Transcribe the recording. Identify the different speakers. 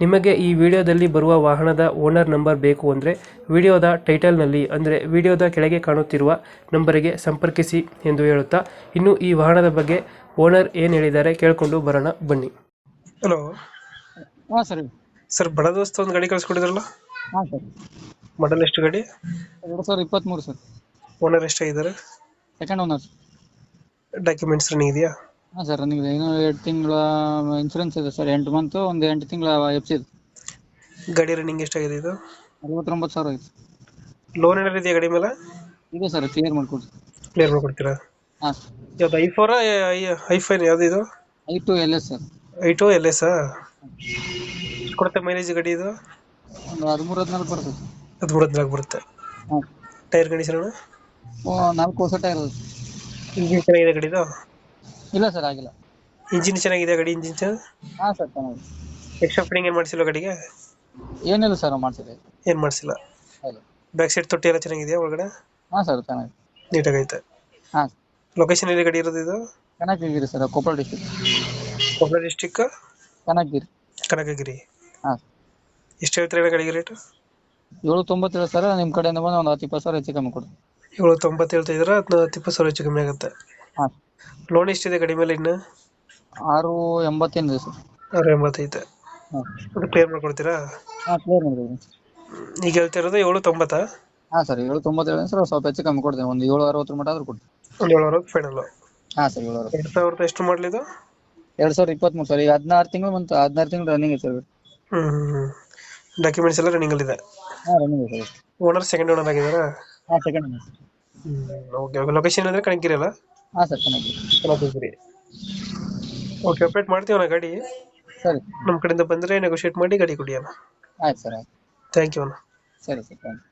Speaker 1: ನಿಮಗೆ ಈ ವಿಡಿಯೋದಲ್ಲಿ ಬರುವ ವಾಹನದ ಓನರ್ ನಂಬರ್ ಬೇಕು ಅಂದರೆ ವಿಡಿಯೋದ ಟೈಟಲ್ನಲ್ಲಿ ಅಂದರೆ ವಿಡಿಯೋದ ಕೆಳಗೆ ಕಾಣುತ್ತಿರುವ ನಂಬರಿಗೆ ಸಂಪರ್ಕಿಸಿ ಎಂದು ಹೇಳುತ್ತಾ ಇನ್ನು ಈ ವಾಹನದ ಬಗ್ಗೆ ಓನರ್ ಏನು ಹೇಳಿದ್ದಾರೆ ಕೇಳಿಕೊಂಡು ಬರೋಣ ಬನ್ನಿ. ಹಲೋ.
Speaker 2: ಹಾಂ ಸರ್.
Speaker 1: ಸರ್ ಬಡ ದೋಸ್ತ ಒಂದು ಗಾಡಿ ಕಳಿಸ್ಕೊಡಿದ್ರಲ್ಲ?
Speaker 2: ಹಾಂ ಸರ್.
Speaker 1: ಮಾಡಲ್ ಎಷ್ಟು ಗಾಡಿ?
Speaker 2: ಎರಡು ಸಾವಿರದ ಇಪ್ಪತ್ತ್ಮೂರು ಸರ್.
Speaker 1: ಓನರ್ ಎಷ್ಟಾಗಿದ್ದಾರೆ?
Speaker 2: ಸೆಕೆಂಡ್ ಓನರ್
Speaker 1: ಡಾಕ್ಯುಮೆಂಟ್ಸ್ ರನ್ನಿಂಗ್ ಇದೆಯಾ?
Speaker 2: ಹಾಂ ಸರ್ ನನಗೆ ಇನ್ನೂ ಎರಡು ತಿಂಗಳ ಇನ್ಸೂರೆನ್ಸ್ ಇದೆ ಸರ್ ಎಂಟು ಮಂತು ಒಂದು ಎಂಟು ತಿಂಗಳ ಎಫ್ ಸಿ
Speaker 1: ಗಾಡಿ ರನ್ನಿಂಗ್ ಎಷ್ಟಾಗಿದೆ ಇದು?
Speaker 2: ಅರವತ್ತೊಂಬತ್ತು ಸಾವಿರ ಐತೆ
Speaker 1: ಲೋನ್ ಏನಾದ್ರು ಇದೆಯಾ ಗಾಡಿ ಮೇಲೆ?
Speaker 2: ಇದೆ ಸರ್ ಕ್ಲಿಯರ್ ಮಾಡಿಕೊಡ್ರಿ
Speaker 1: ಕ್ಲಿಯರ್ ಮಾಡ್ಕೊಡ್ತೀರಾ?
Speaker 2: ಹಾಂ
Speaker 1: ಯಾವ್ದು ಐ ಫೋರಾ ಐ ಫೈನ್ ಯಾವ್ದು ಇದು?
Speaker 2: I two L S sir.
Speaker 1: I two L S ಕೊಡುತ್ತೆ ಮೈಲೇಜ್ ಗಾಡಿ ಇದು?
Speaker 2: ಒಂದು ಹದಿಮೂರು ಹದಿನಾಲ್ಕು ಬರ್ತದೆ
Speaker 1: ಹದಿಮೂರು ಹದಿನಾಲ್ಕು ಬರುತ್ತೆ.
Speaker 2: ಹಾಂ.
Speaker 1: ಟೈರ್ ಕಂಡೀಷನ್
Speaker 2: ಓ ನಾಲ್ಕು ಹೊಸ ಟೈರ್ ಇದೆ
Speaker 1: ಇಂಜಿನ್ ಚೆನ್ನಾಗಿದೆ ಗಾಡಿದು
Speaker 2: ಇಲ್ಲ ಸರ್ ಆಗಿಲ್ಲ.
Speaker 1: ಇಂಜಿನ್ ಚೆನ್ನಾಗಿದೆ ಗಾಡಿ ಇಂಜಿನ್
Speaker 2: ಹಾ ಸರ್ ಚೆನ್ನಾಗಿದೆ.
Speaker 1: ಎಕ್ಸ್ಟ್ರಾ ಫಿಟ್ಟಿಂಗ್ ಏನು ಮಾಡಿಸಿಲ್ಲ ಗಾಡಿಗೆ?
Speaker 2: ಏನಿಲ್ಲ ಸರ್ ಮಾಡ್ಸಿದೆ.
Speaker 1: ಏನು ಮಾಡಿಸಿಲ್ಲ?
Speaker 2: ಇಲ್ಲ
Speaker 1: ಬ್ಯಾಕ್ ಸೈಡ್ ತೊಟ್ಟಿ ಎಲ್ಲ ಚೆನ್ನಾಗಿದೆಯಾ ಒಳಗಡೆ?
Speaker 2: ಹಾ ಸರ್ ಚೆನ್ನಾಗಿದೆ.
Speaker 1: ನೀಟಾಗೈತೆ.
Speaker 2: ಹಾಂ.
Speaker 1: ಲೊಕೇಶನ್ ಎಲ್ಲಿ ಗಾಡಿ ಇರೋದು ಇದು?
Speaker 2: Kanakagiri sir Koppal district
Speaker 1: Koppal district
Speaker 2: Kanakagiri.
Speaker 1: Kanakagiri.
Speaker 2: ಹಾಂ.
Speaker 1: ಎಷ್ಟು ಹೇಳ್ತೀರಾ ಗಾಡಿಗೆ ರೇಟು
Speaker 2: ಏಳು ತೊಂಬತ್ತೇಳು ಸರ್ ನಿಮ್ಮ ಕಡೆಯಿಂದ ಬಂದು ಒಂದು ಹತ್ತು ಇಪ್ಪತ್ತು ಸಾವಿರ ಹೆಚ್ಚು ಕಮ್ಮಿ ಕೊಡಿ
Speaker 1: ಏಳು ತೊಂಬತ್ತು ಹೇಳ್ತಾ ಇದ್ರೆ ಇಪ್ಪತ್ತು ಸಾವಿರ ಹೆಚ್ಚು ಕಮ್ಮಿ ಆಗುತ್ತೆ.
Speaker 2: ಹಾಂ.
Speaker 1: ಲೋನ್ ಎಷ್ಟಿದೆ ಗಾಡಿ ಮೇಲೆ ಇನ್ನು?
Speaker 2: ಆರು ಎಂಬತ್ತೇನಿದೆ ಸರ್.
Speaker 1: ಆರು ಎಂಬತ್ತೈತೆ
Speaker 2: ಹಾಂ.
Speaker 1: ಅದು ಕ್ಲಿಯರ್ ಮಾಡ್ಕೊಡ್ತೀರಾ?
Speaker 2: ಹಾಂ ಕ್ಲಿಯರ್ ಮಾಡಿದ್ದೀವಿ
Speaker 1: ಈಗ ಹೇಳ್ತಿರೋದು ಏಳು ತೊಂಬತ್ತಾ?
Speaker 2: ಹಾಂ ಸರ್ ಏಳು ತೊಂಬತ್ತೇಳು ಸರ್ ಸ್ವಲ್ಪ ಹೆಚ್ಚು ಕಮ್ಮಿ ಕೊಡ್ತೀನಿ. ಒಂದು ಏಳು ಅರವತ್ತರ ಮಟ್ಟ ಆದರೂ ಕೊಡ್ತೀನಿ.
Speaker 1: ಒಂದು ಏಳು ಅರವತ್ತು ಫೈನಲ್
Speaker 2: ಹಾಂ ಸರ್ ಏಳು ಅರವತ್ತು.
Speaker 1: ಎರಡು ಸಾವಿರದ ಎಷ್ಟು ಮಾಡಲಿದು
Speaker 2: ಎರಡು ಸಾವಿರದ ಇಪ್ಪತ್ತ್ಮೂರು ಸರ್ ಈಗ ಹದಿನಾರು ತಿಂಗಳು ಮತ್ತು ಹದಿನಾರು ತಿಂಗಳು ರನ್ನಿಂಗ್ ಇದೆ ಸರ್.
Speaker 1: ಹ್ಞೂ ಹ್ಞೂ ಡಾಕ್ಯುಮೆಂಟ್ಸ್ ಎಲ್ಲ ರನ್ನಿಂಗಲ್ಲಿದೆ
Speaker 2: ಹಾಂ ರನ್ನಿಂಗ್ ಇದೆ ಸರ್.
Speaker 1: ಓನರ್ ಸೆಕೆಂಡ್ ಓನರ್ ಆಗಿದ್ದಾರಾ?
Speaker 2: ಹಾಂ ಸೆಕೆಂಡ್
Speaker 1: ಓಕೆ ಓಕೆ ಲೊಕೇಶನ್ ಅಂದರೆ ಕಣಕ್ಕಿರಲ್ಲ
Speaker 2: ಹಾಂ ಸರ್ ಚೆನ್ನಾಗಿ
Speaker 1: ಕನಕಗಿರಿ ಓಕೆ ಅಪ್ಡೇಟ್ ಮಾಡ್ತೀವಣ್ಣ ಗಾಡಿ?
Speaker 2: ಸರಿ.
Speaker 1: ನಮ್ಮ ಕಡೆಯಿಂದ ಬಂದರೆ ನೆಗೋಷಿಯೇಟ್ ಮಾಡಿ ಗಾಡಿ ಕೊಡಿ ಅಣ್ಣ.
Speaker 2: ಆಯ್ತು ಸರ್ ಆಯ್ತು.
Speaker 1: ಥ್ಯಾಂಕ್ ಯು ಅಣ್ಣ.
Speaker 2: ಸರಿ ಸರ್ ಥ್ಯಾಂಕ್ ಯು